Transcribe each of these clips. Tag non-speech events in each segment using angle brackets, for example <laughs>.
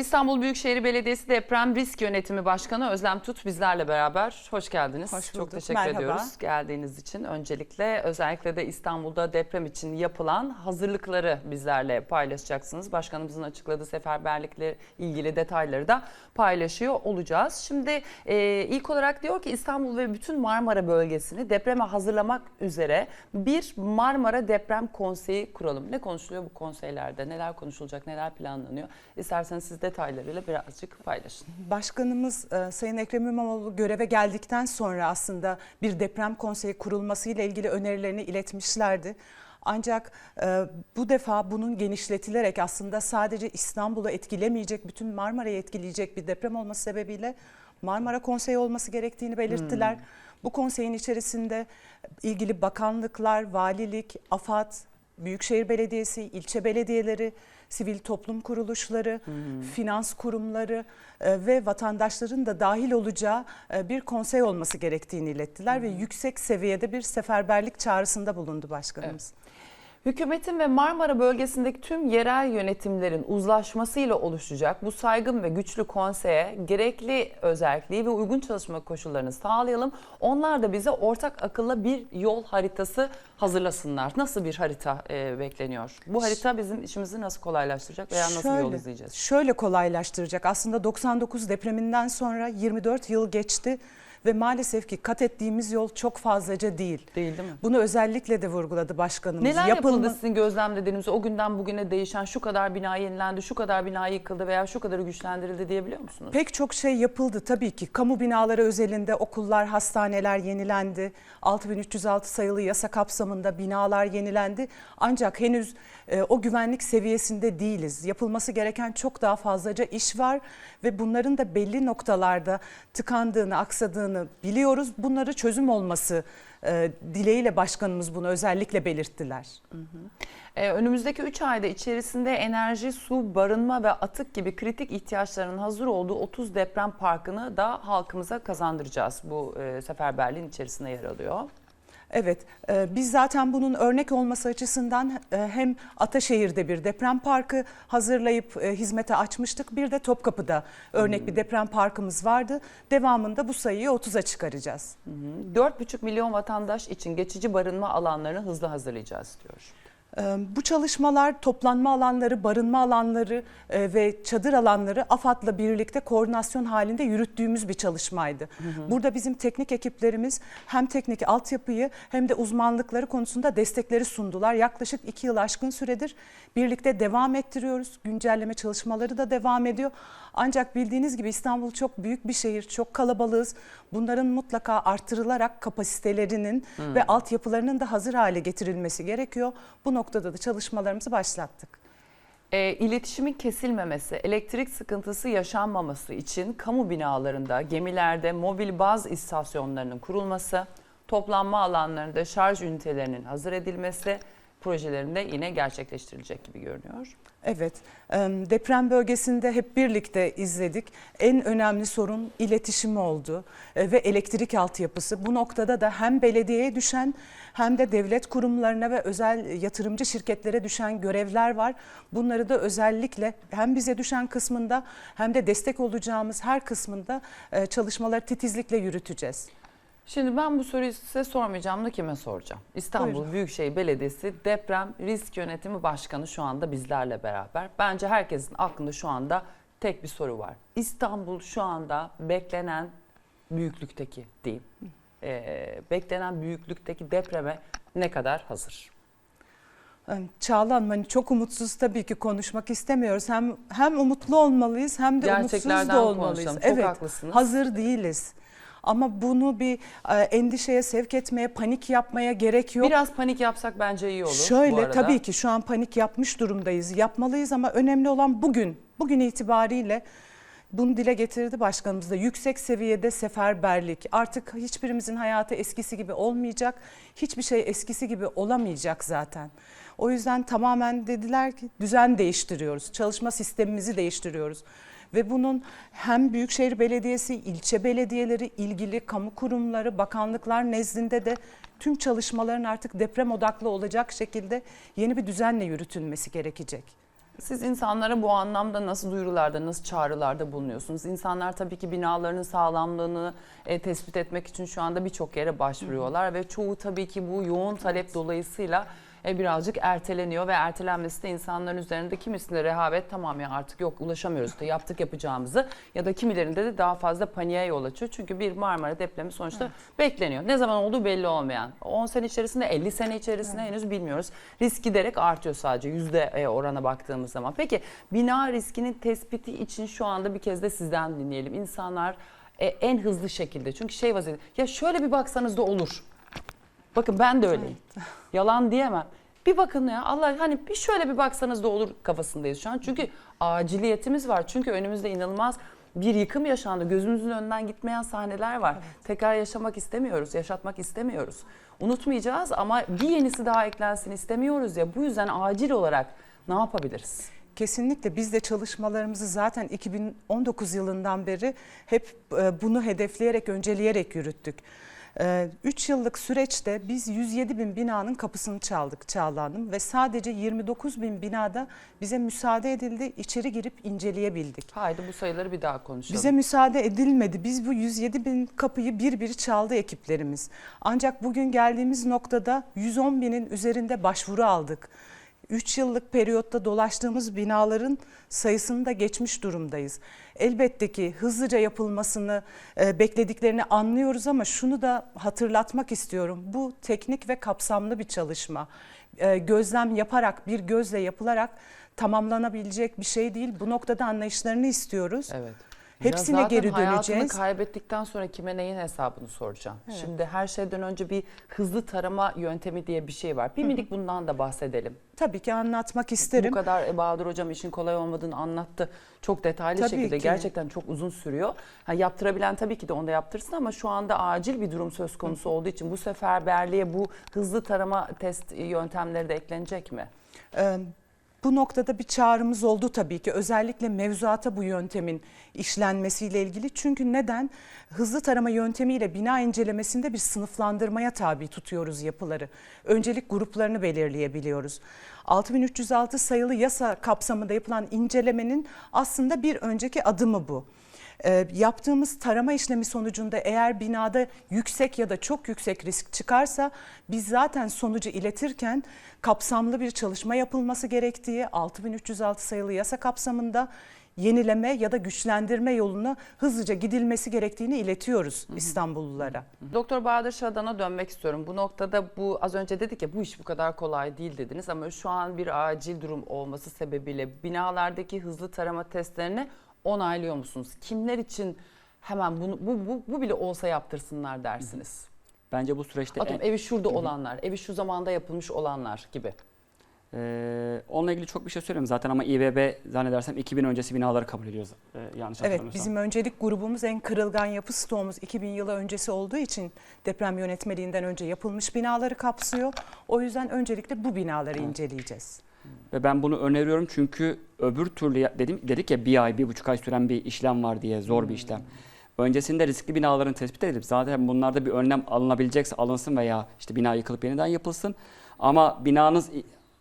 İstanbul Büyükşehir Belediyesi Deprem Risk Yönetimi Başkanı Özlem Tut bizlerle beraber. Hoş geldiniz. Hoş Çok bulduk. teşekkür Merhaba. ediyoruz geldiğiniz için. Öncelikle özellikle de İstanbul'da deprem için yapılan hazırlıkları bizlerle paylaşacaksınız. Başkanımızın açıkladığı seferberlikle ilgili detayları da paylaşıyor olacağız. Şimdi e, ilk olarak diyor ki İstanbul ve bütün Marmara bölgesini depreme hazırlamak üzere bir Marmara Deprem Konseyi kuralım. Ne konuşuluyor bu konseylerde? Neler konuşulacak? Neler planlanıyor? İsterseniz siz detaylarıyla birazcık paylaşın. Başkanımız e, Sayın Ekrem İmamoğlu göreve geldikten sonra aslında bir deprem konseyi kurulması ile ilgili önerilerini iletmişlerdi. Ancak e, bu defa bunun genişletilerek aslında sadece İstanbul'u etkilemeyecek, bütün Marmara'yı etkileyecek bir deprem olması sebebiyle Marmara Konseyi olması gerektiğini belirttiler. Bu konseyin içerisinde ilgili bakanlıklar, valilik, AFAD, Büyükşehir Belediyesi, ilçe belediyeleri, sivil toplum kuruluşları, finans kurumları e, ve vatandaşların da dahil olacağı e, bir konsey olması gerektiğini ilettiler ve yüksek seviyede bir seferberlik çağrısında bulundu başkanımız. Hükümetin ve Marmara bölgesindeki tüm yerel yönetimlerin uzlaşmasıyla oluşacak bu saygın ve güçlü konseye gerekli özelliği ve uygun çalışma koşullarını sağlayalım. Onlar da bize ortak akılla bir yol haritası hazırlasınlar. Nasıl bir harita e, bekleniyor? Bu harita bizim işimizi nasıl kolaylaştıracak veya nasıl bir yol izleyeceğiz? Şöyle kolaylaştıracak. Aslında 99 depreminden sonra 24 yıl geçti ve maalesef ki kat ettiğimiz yol çok fazlaca değil. Değil değil mi? Bunu özellikle de vurguladı başkanımız. Neler Yapılma- yapıldı sizin gözlemlediğiniz o günden bugüne değişen şu kadar bina yenilendi, şu kadar bina yıkıldı veya şu kadarı güçlendirildi diyebiliyor musunuz? Pek çok şey yapıldı tabii ki. Kamu binaları özelinde okullar, hastaneler yenilendi. 6306 sayılı yasa kapsamında binalar yenilendi. Ancak henüz e, o güvenlik seviyesinde değiliz. Yapılması gereken çok daha fazlaca iş var ve bunların da belli noktalarda tıkandığını, aksadığını biliyoruz. Bunları çözüm olması e, dileğiyle başkanımız bunu özellikle belirttiler. Ee, önümüzdeki 3 ayda içerisinde enerji, su, barınma ve atık gibi kritik ihtiyaçların hazır olduğu 30 deprem parkını da halkımıza kazandıracağız. Bu e, seferberliğin içerisinde yer alıyor. Evet, e, biz zaten bunun örnek olması açısından e, hem Ataşehir'de bir deprem parkı hazırlayıp e, hizmete açmıştık. Bir de Topkapı'da örnek bir deprem parkımız vardı. Devamında bu sayıyı 30'a çıkaracağız. 4,5 milyon vatandaş için geçici barınma alanlarını hızlı hazırlayacağız diyor. Bu çalışmalar toplanma alanları, barınma alanları ve çadır alanları AFAD'la birlikte koordinasyon halinde yürüttüğümüz bir çalışmaydı. Burada bizim teknik ekiplerimiz hem teknik altyapıyı hem de uzmanlıkları konusunda destekleri sundular. Yaklaşık iki yıl aşkın süredir birlikte devam ettiriyoruz. Güncelleme çalışmaları da devam ediyor. Ancak bildiğiniz gibi İstanbul çok büyük bir şehir, çok kalabalığız. Bunların mutlaka artırılarak kapasitelerinin ve altyapılarının da hazır hale getirilmesi gerekiyor. Bu noktada da çalışmalarımızı başlattık. E, iletişimin kesilmemesi, elektrik sıkıntısı yaşanmaması için kamu binalarında, gemilerde mobil baz istasyonlarının kurulması, toplanma alanlarında şarj ünitelerinin hazır edilmesi projelerinde yine gerçekleştirilecek gibi görünüyor. Evet, deprem bölgesinde hep birlikte izledik. En önemli sorun iletişim oldu e, ve elektrik altyapısı. Bu noktada da hem belediyeye düşen hem de devlet kurumlarına ve özel yatırımcı şirketlere düşen görevler var. Bunları da özellikle hem bize düşen kısmında hem de destek olacağımız her kısmında e, çalışmaları titizlikle yürüteceğiz. Şimdi ben bu soruyu size sormayacağım da kime soracağım? İstanbul Buyurun. Büyükşehir Belediyesi Deprem Risk Yönetimi Başkanı şu anda bizlerle beraber. Bence herkesin aklında şu anda tek bir soru var. İstanbul şu anda beklenen büyüklükteki diyeyim. Ee, beklenen büyüklükteki depreme ne kadar hazır? Çağla Hanım hani çok umutsuz tabii ki konuşmak istemiyoruz. Hem hem umutlu olmalıyız hem de umutsuz da olmalıyız. Çok haklısınız. Hazır değiliz. Ama bunu bir e, endişeye sevk etmeye, panik yapmaya gerek yok. Biraz panik yapsak bence iyi olur. Şöyle tabii ki şu an panik yapmış durumdayız. Yapmalıyız ama önemli olan bugün, bugün itibariyle bunu dile getirdi başkanımız da yüksek seviyede seferberlik. Artık hiçbirimizin hayatı eskisi gibi olmayacak. Hiçbir şey eskisi gibi olamayacak zaten. O yüzden tamamen dediler ki düzen değiştiriyoruz. Çalışma sistemimizi değiştiriyoruz. Ve bunun hem Büyükşehir Belediyesi, ilçe belediyeleri, ilgili kamu kurumları, bakanlıklar nezdinde de tüm çalışmaların artık deprem odaklı olacak şekilde yeni bir düzenle yürütülmesi gerekecek. Siz insanlara bu anlamda nasıl duyurularda, nasıl çağrılarda bulunuyorsunuz? İnsanlar tabii ki binalarının sağlamlığını e, tespit etmek için şu anda birçok yere başvuruyorlar ve çoğu tabii ki bu yoğun talep dolayısıyla e, birazcık erteleniyor ve ertelenmesi de insanların üzerinde kimisinde rehavet tamam ya artık yok ulaşamıyoruz da yaptık yapacağımızı ya da kimilerinde de daha fazla paniğe yol açıyor. Çünkü bir Marmara depremi sonuçta bekleniyor. Ne zaman olduğu belli olmayan. 10 sene içerisinde 50 sene içerisinde henüz bilmiyoruz. Risk giderek artıyor sadece yüzde e, orana baktığımız zaman. Peki bina riskinin tespiti için şu anda bir kez de sizden dinleyelim. İnsanlar e, en hızlı şekilde çünkü şey vaziyeti ya şöyle bir baksanız da olur. Bakın ben de öyleyim. <laughs> Yalan diyemem. Bir bakın ya Allah hani bir şöyle bir baksanız da olur kafasındayız şu an. Çünkü aciliyetimiz var. Çünkü önümüzde inanılmaz bir yıkım yaşandı. Gözümüzün önünden gitmeyen sahneler var. Tekrar yaşamak istemiyoruz, yaşatmak istemiyoruz. Unutmayacağız ama bir yenisi daha eklensin istemiyoruz ya. Bu yüzden acil olarak ne yapabiliriz? Kesinlikle biz de çalışmalarımızı zaten 2019 yılından beri hep e, bunu hedefleyerek, önceleyerek yürüttük. 3 yıllık süreçte biz 107 bin binanın kapısını çaldık Çağla Hanım ve sadece 29 bin binada bize müsaade edildi, içeri girip inceleyebildik. Haydi bu sayıları bir daha konuşalım. Bize müsaade edilmedi. Biz bu 107 bin kapıyı bir bir çaldı ekiplerimiz. Ancak bugün geldiğimiz noktada 110 binin üzerinde başvuru aldık. 3 yıllık periyotta dolaştığımız binaların sayısını da geçmiş durumdayız. Elbette ki hızlıca yapılmasını e, beklediklerini anlıyoruz ama şunu da hatırlatmak istiyorum. Bu teknik ve kapsamlı bir çalışma. E, gözlem yaparak, bir gözle yapılarak tamamlanabilecek bir şey değil. Bu noktada anlayışlarını istiyoruz. Evet. Hepsine zaten geri hayatını döneceğiz. kaybettikten sonra kime neyin hesabını soracağım? Şimdi her şeyden önce bir hızlı tarama yöntemi diye bir şey var. Bir minik bundan da bahsedelim. Tabii ki anlatmak isterim. Bu kadar e, Bahadır Hocam işin kolay olmadığını anlattı. Çok detaylı Tabii şekilde ki. gerçekten çok uzun sürüyor. Ha, yaptırabilen tabii ki de onu da yaptırsın ama şu anda acil bir durum söz konusu olduğu için bu seferberliğe bu hızlı tarama test yöntemleri de eklenecek mi? Ee, Bu noktada bir çağrımız oldu tabii ki özellikle mevzuata bu yöntemin işlenmesiyle ilgili. Çünkü neden? Hızlı tarama yöntemiyle bina incelemesinde bir sınıflandırmaya tabi tutuyoruz yapıları. Öncelik gruplarını belirleyebiliyoruz. 6306 sayılı yasa kapsamında yapılan incelemenin aslında bir önceki adımı bu. E, yaptığımız tarama işlemi sonucunda eğer binada yüksek ya da çok yüksek risk çıkarsa biz zaten sonucu iletirken kapsamlı bir çalışma yapılması gerektiği 6306 sayılı yasa kapsamında yenileme ya da güçlendirme yoluna hızlıca gidilmesi gerektiğini iletiyoruz İstanbullulara. Doktor Bahadır Şadan'a dönmek istiyorum. Bu noktada bu az önce dedik ya bu iş bu kadar kolay değil dediniz ama şu an bir acil durum olması sebebiyle binalardaki hızlı tarama testlerini onaylıyor musunuz? Kimler için hemen bunu bu, bu, bu bile olsa yaptırsınlar dersiniz? Bence bu süreçte Atıyorum en- evi şurada olanlar, evi şu zamanda yapılmış olanlar gibi. Ee, onunla ilgili çok bir şey söyleyeyim zaten ama İBB zannedersem 2000 öncesi binaları kabul ediyoruz ee, yanlış Evet bizim öncelik grubumuz en kırılgan yapı stoğumuz 2000 yılı öncesi olduğu için deprem yönetmeliğinden önce yapılmış binaları kapsıyor. O yüzden öncelikle bu binaları inceleyeceğiz. Ve ben bunu öneriyorum çünkü öbür türlü dedim dedik ya bir ay bir buçuk ay süren bir işlem var diye zor bir işlem. Öncesinde riskli binaların tespit edilip zaten bunlarda bir önlem alınabilecekse alınsın veya işte bina yıkılıp yeniden yapılsın. Ama binanız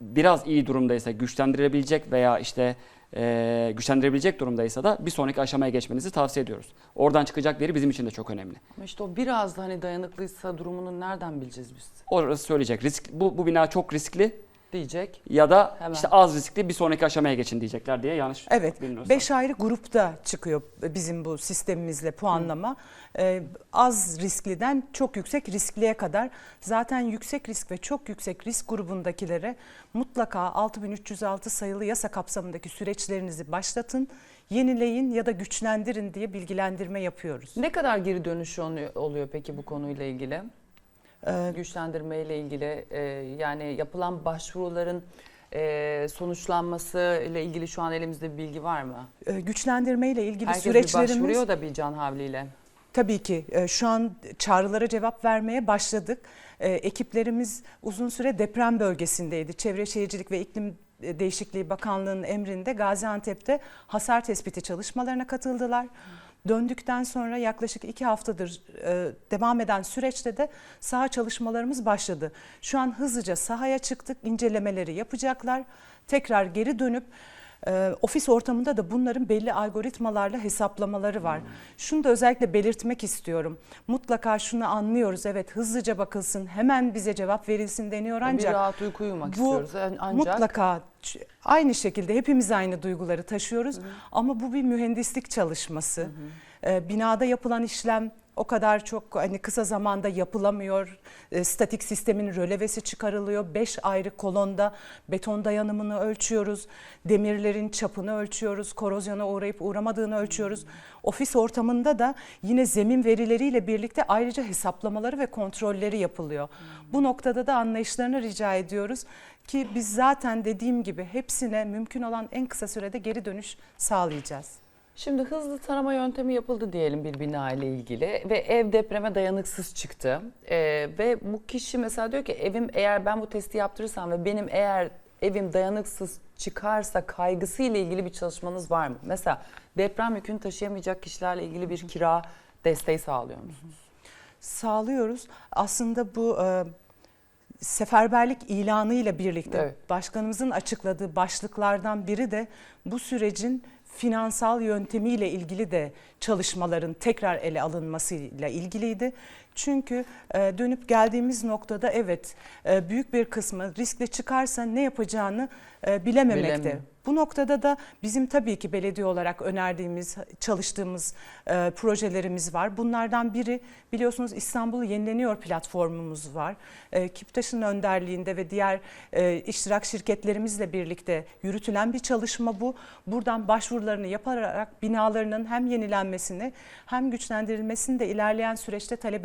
biraz iyi durumdaysa güçlendirebilecek veya işte e, güçlendirebilecek durumdaysa da bir sonraki aşamaya geçmenizi tavsiye ediyoruz. Oradan çıkacak veri bizim için de çok önemli. Ama işte o biraz da hani dayanıklıysa durumunu nereden bileceğiz biz Orası söyleyecek. Risk bu, bu bina çok riskli diyecek. ya da Hemen. işte az riskli bir sonraki aşamaya geçin diyecekler diye yanlış Evet, bilmiyorsam. beş ayrı grupta çıkıyor bizim bu sistemimizle puanlama. Ee, az riskliden çok yüksek riskliye kadar. Zaten yüksek risk ve çok yüksek risk grubundakilere mutlaka 6306 sayılı yasa kapsamındaki süreçlerinizi başlatın, yenileyin ya da güçlendirin diye bilgilendirme yapıyoruz. Ne kadar geri dönüş oluyor- oluyor peki bu konuyla ilgili? Ee, güçlendirme ile ilgili e, yani yapılan başvuruların e, sonuçlanması ile ilgili şu an elimizde bir bilgi var mı? e, güçlendirme ile ilgili Herkes süreçlerimiz başvuruyor da bir can havliyle. Tabii ki e, şu an çağrılara cevap vermeye başladık. E, Ekiplerimiz uzun süre deprem bölgesindeydi. Çevre Şehircilik ve İklim Değişikliği Bakanlığı'nın emrinde Gaziantep'te hasar tespiti çalışmalarına katıldılar. Döndükten sonra yaklaşık iki haftadır e, devam eden süreçte de saha çalışmalarımız başladı. Şu an hızlıca sahaya çıktık, incelemeleri yapacaklar. Tekrar geri dönüp e, ofis ortamında da bunların belli algoritmalarla hesaplamaları var. Şunu da özellikle belirtmek istiyorum. Mutlaka şunu anlıyoruz. Evet hızlıca bakılsın, hemen bize cevap verilsin deniyor bir ancak rahat uyku uyumak bu istiyoruz. Ancak mutlaka aynı şekilde hepimiz aynı duyguları taşıyoruz ama bu bir mühendislik çalışması. Ee, binada yapılan işlem o kadar çok hani kısa zamanda yapılamıyor. Ee, statik sistemin rölevesi çıkarılıyor. Beş ayrı kolonda beton dayanımını ölçüyoruz. Demirlerin çapını ölçüyoruz. Korozyona uğrayıp uğramadığını ölçüyoruz. Ofis ortamında da yine zemin verileriyle birlikte ayrıca hesaplamaları ve kontrolleri yapılıyor. Bu noktada da anlayışlarını rica ediyoruz ki biz zaten dediğim gibi hepsine mümkün olan en kısa sürede geri dönüş sağlayacağız. Şimdi hızlı tarama yöntemi yapıldı diyelim bir bina ile ilgili ve ev depreme dayanıksız çıktı. Ee, ve bu kişi mesela diyor ki evim eğer ben bu testi yaptırırsam ve benim eğer evim dayanıksız çıkarsa kaygısı ile ilgili bir çalışmanız var mı? Mesela deprem yükünü taşıyamayacak kişilerle ilgili bir kira desteği sağlıyor musunuz? Sağlıyoruz. Aslında bu e, seferberlik ilanı ile birlikte Evet. başkanımızın açıkladığı başlıklardan biri de bu sürecin finansal yöntemiyle ilgili de çalışmaların tekrar ele alınmasıyla ilgiliydi. Çünkü e, dönüp geldiğimiz noktada evet e, büyük bir kısmı riskle çıkarsa ne yapacağını e, bilememekte. Bilemiyor. Bu noktada da bizim tabii ki belediye olarak önerdiğimiz, çalıştığımız e, projelerimiz var. Bunlardan biri biliyorsunuz İstanbul Yenileniyor platformumuz var. E, Kiptaş'ın önderliğinde ve diğer e, iştirak şirketlerimizle birlikte yürütülen bir çalışma bu. Buradan başvurularını yaparak binalarının hem yenilenmesini hem güçlendirilmesini de ilerleyen süreçte talep